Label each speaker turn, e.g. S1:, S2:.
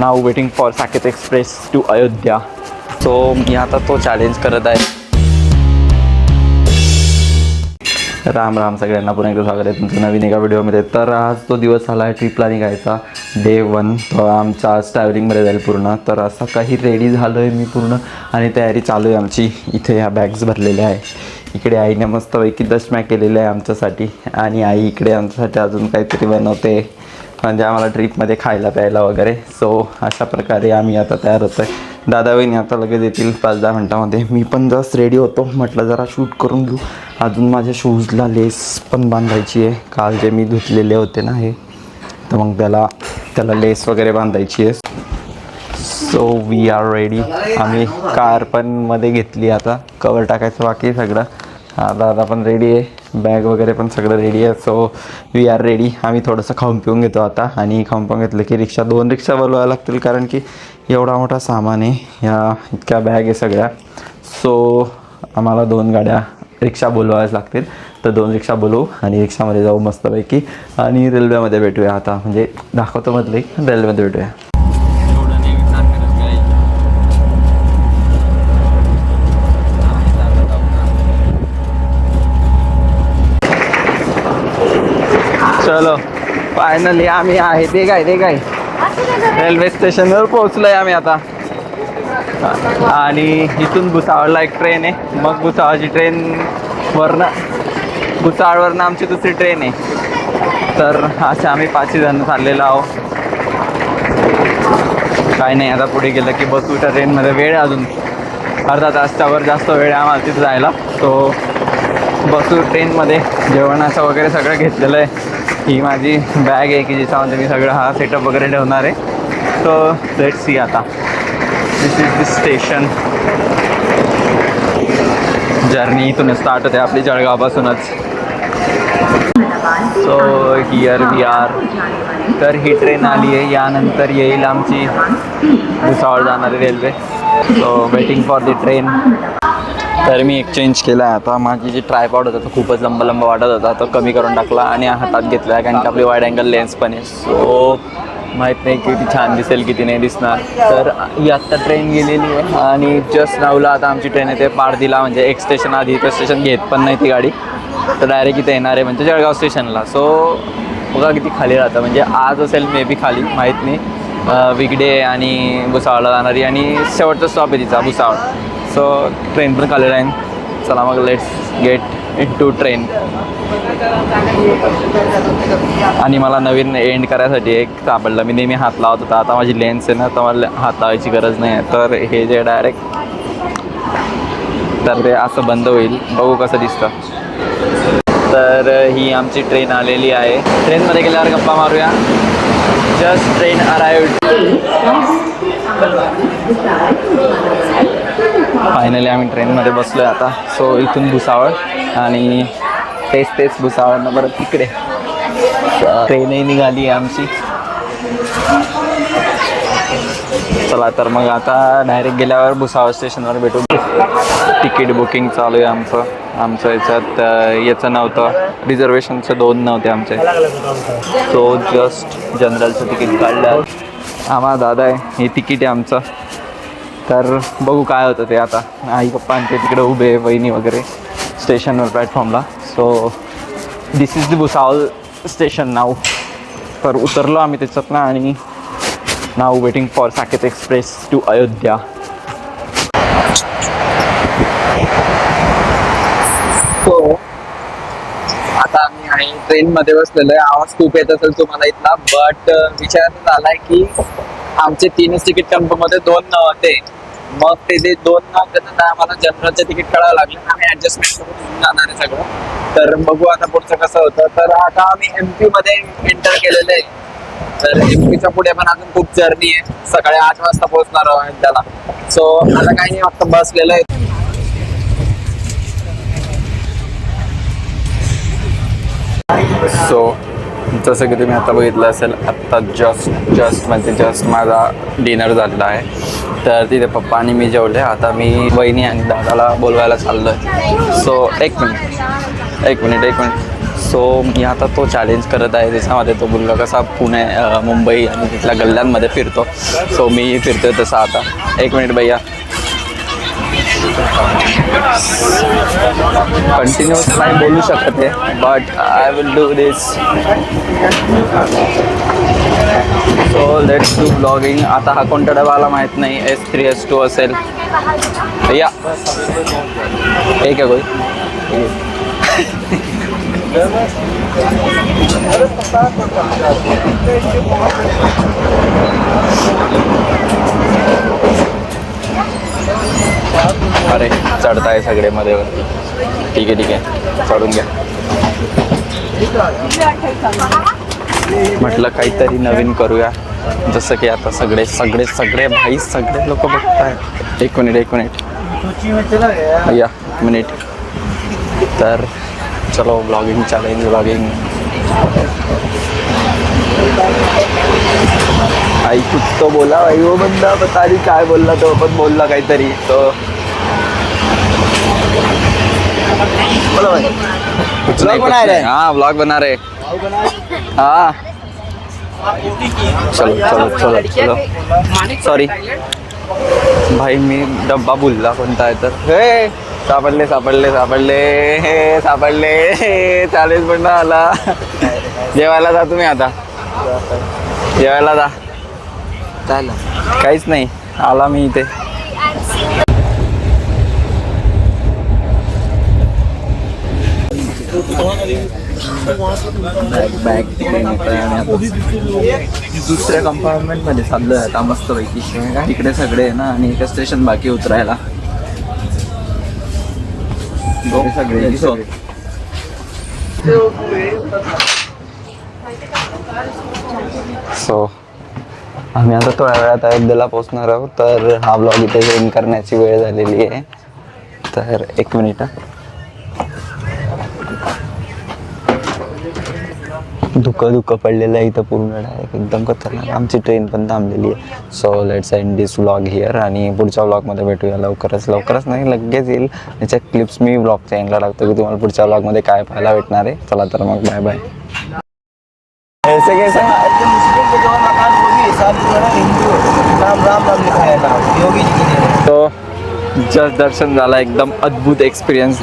S1: Now waiting for Saket express to Ayodhya so मी आता तो challenge करत आहे. राम राम सगळ्यांना पुन्हा एकदा स्वागत आहे तुमचं नवीन एका व्हिडिओमध्ये तर आज तो दिवस आला आहे ट्रिपला निघायचा. डे वन तो आमच्या आज ट्रॅव्हलिंगमध्ये जाईल पूर्ण. तर असं काही रेडी झालो आहे मी पूर्ण. आणि तयारी चालू आहे आमची. इथे ह्या बॅग्स भरलेल्या आहे. इकडे आईने मस्तपैकी दशम्या केलेल्या आहे आमच्यासाठी. आणि आई इकडे आमच्यासाठी अजून काहीतरी बनवते. म्हणजे आम्हाला ट्रिपमध्ये खायला प्यायला वगैरे. सो अशा प्रकारे आम्ही आता तयार होतो आहे दादा वहिनी आता लगेच येतील पाच दहा मिनटामध्ये. मी पण जस्ट रेडी होतो. म्हटलं जरा शूट करून घेऊ. अजून माझ्या शूजला लेस पण बांधायची आहे. काल जे मी धुतलेले होते ना हे तर मग त्याला त्याला लेस वगैरे बांधायची आहे. सो वी आर रेडी आम्ही कार पण मध्ये घेतली आता. कवर टाकायचं बाकी सगळं. हा दादा पण रेडी आहे. बॅग वगैरे पण सगळं रेडी आहे. सो वी आर रेडी आम्ही थोडंसं खाऊन पिऊन घेतो आता. आणि खाऊन पिऊन घेतलं की रिक्षा दोन रिक्षा बोलवायला लागतील कारण की एवढा मोठा सामान आहे. या इतक्या बॅग आहे सगळ्या. सो आम्हाला दोन गाड्या रिक्षा बोलवाव्याच लागतील. तर दोन रिक्षा बोलवू आणि रिक्षामध्ये जाऊ मस्तपैकी. आणि रेल्वेमध्ये भेटूया आता. म्हणजे दाखवतो मधले. की रेल्वेमध्ये भेटूया. चलो फायनली आम्ही आहे. ते काय ते काय? रेल्वे स्टेशनवर पोहोचलोय आम्ही आता. आणि इथून भुसावळला एक ट्रेन आहे. मग भुसावळची ट्रेन वरनं भुसावळवरनं आमची दुसरी ट्रेन आहे. तर असे आम्ही पाचही जण चाललेलो आहो काय नाही आता पुढे गेलं की बसू त्या ट्रेनमध्ये वेळ अजून. अर्धा तासावर जास्त वेळ आम्हाला तिथं जायला. तो बसू ट्रेनमध्ये जेवणाचं वगैरे सगळं घेतलेलं आहे. ही माझी बॅग आहे की जिच्यामध्ये मी सगळं हा सेटअप वगैरे ठेवणार आहे. सो लेट सी आता. This is the station journey इथून स्टार्ट होते आपली जळगावपासूनच. सो हिअर वी आर तर ही ट्रेन आली आहे. यानंतर येईल आमची भुसावळ जाणारी railway so waiting for the train तर मी एक्सचेंज केला. आहे आता माझी जी ट्रायपॉड होता तो खूपच लंब लंब वाटत होता. तो कमी करून टाकला आणि हातात घेतला आहे कारण की आपली वाईड अँगल लेन्स पण आहे. सो माहीत नाही किती छान दिसेल किती नाही दिसणार. तर ही आत्ता ट्रेन गेलेली आहे. आणि जस्ट नावला आता आमची ट्रेन येते पारदीला म्हणजे एक स्टेशन आधी इथं स्टेशन घेत पण नाही ती गाडी. तर डायरेक्ट इथे येणार आहे म्हणजे जळगाव स्टेशनला सो बघा किती खाली राहतं. म्हणजे आज असेल मे बी खाली माहीत नाही. विगडे आणि भुसावळला जाणारी. आणि शेवटचा स्टॉप आहे तिचा भुसावळ. सो ट्रेन पण खाली आहे चला मग let's get into train आणि मला नवीन एंड करायसाठी एक सापडलं. मी नेहमी हात लावत होता. आता माझी लेन्स आहे ना तर मला हात लावायची गरज नाही आहे. तर हे जे डायरेक्ट तर ते असं बंद होईल. बघू कसं दिसतं. तर ही आमची ट्रेन आलेली आहे. ट्रेनमध्ये गेल्यावर गप्पा मारूया. जस्ट ट्रेन अराईव्ह फायनली आम्ही ट्रेनमध्ये बसलो आहे आता. सो इथून भुसावळ आणि तेच तेच भुसावळनं परत तिकडे. ट्रेनही निघाली आहे आमची. चला तर मग आता डायरेक्ट गेल्यावर भुसावळ स्टेशनवर भेटू. तिकीट बुकिंग चालू आहे आमचं. आमचं याच्यात याचं नव्हतं. रिझर्वेशनचं दोन नव्हते आमचे. सो जस्ट जनरलचं तिकीट काढलं. आम्हा दादा आहे. हे तिकीट आहे आमचं. तर बघू काय होतं ते आता. आई पप्पा आणि ते तिकडे उभे वहिनी वगैरे स्टेशनवर प्लॅटफॉर्मला. So this is the Bhusawal station now तर उतरलो आम्ही त्याच्यात ना आणि now waiting for Saket express to Ayodhya
S2: हो आता आम्ही आहे ट्रेनमध्ये बसलेलो आहे. आवाज खूप येत असेल तुम्हाला इथला बट विचार झालाय की आमचे तीनच तिकीट कन्फर्म होते. दोन ते. मग ते जे दोन नव्हते तर आम्हाला जनरलचे तिकीट काढावं लागलं आम्ही ऍडजस्टमेंट करून घेऊन जाणार आहे सगळं. तर बघू आता पुढचं कसं होतं. तर आता आम्ही एमपी मध्ये एंटर केलेलं आहे. तर एम पुढे पण अजून खूप जर्नी आहे. सकाळी आठ वाजता पोहोचणार आहोत त्याला. सो आता काही नाही फक्त बसलेलं आहे.
S1: सो जसं की तुम्ही आता बघितलं असेल आत्ता जस्ट जस्ट म्हणजे जस्ट माझा डिनर झालेला आहे. तर तिथे पप्पा आणि मी जेवले आता मी वहिनी आणि दादाला बोलवायला चाललो आहे सो एक मिनिट एक मिनिट एक मिनिट सो मी आता तो चॅलेंज करत आहे. त्याच्यामध्ये तो मुलगा कसा पुणे मुंबई आणि तिथल्या गल्ल्यांमध्ये फिरतो. सो मी फिरतोय तसा आता. एक मिनिट भैया. कंटिन्युअस नाही बोलू आहे but I will do this so let's do blogging आता हा कोणता डबा आला माहीत नाही एस थ्री एस टू असेल. भैया एक आहे कोई. अरे चढताय सगळे मध्ये. वरती ठीक आहे ठीक आहे. चढून घ्या. म्हटलं काहीतरी नवीन करूया. जसं की आता सगळे सगळे सगळे भाई सगळे लोक बघताय एक मिनिट एक मिनिट. या मिनिट. तर चलो ब्लॉगिंग चॅलेंज ब्लॉगिंग आई कुछ तो बोला भाई वो बंदा बता नहीं काय बोलला तो पण बोलला काहीतरी तो कुछ नहीं, कुछ हाँ ब्लॉग बना रहे। हाँ। चलो चलो चलो चलो। सॉरी भाई मी डब्बा बोलला कोणता आहे तर। हे सापडले सापडले सापडले। हे सापडले। हे चाळीस पण आला। जेवायला जा तुम्ही आता। जेवायला जा. काहीच नाही. आला मी इथे. बॅग दुसऱ्या कंपार्टमेंटमध्ये चाललोय आता मस्त पैकी तिकडे सगळे ना आणि एक स्टेशन बाकी उतरायला. इकडे सगळे सगळे. सो आम्ही आता थोड्या वेळात अयोध्येला पोहोचणार आहोत. तर हा ब्लॉग इथे एन करण्याची वेळ झालेली आहे. तर एक मिनिट धुकं धुकं पडलेलं आहे इथं पूर्ण डायरेक्ट एकदम खतरनाक. आमची ट्रेन पण थांबलेली आहे. So let's end this vlog here आणि पुढच्या व्लॉगमध्ये भेटूया लवकरच. लवकरच नाही लगेच येईल. त्याच्या क्लिप्स मी ब्लॉगच्या एंडला टाकतो की तुम्हाला पुढच्या व्लॉगमध्ये काय पाहायला भेटणार आहे. चला तर मग बाय बाय ऐसे कैसे?
S3: राम राम राम लिखा है नाम योगी जी की जय
S1: तो जस्ट दर्शन झाला एकदम अद्भुत एक्सपिरियन्स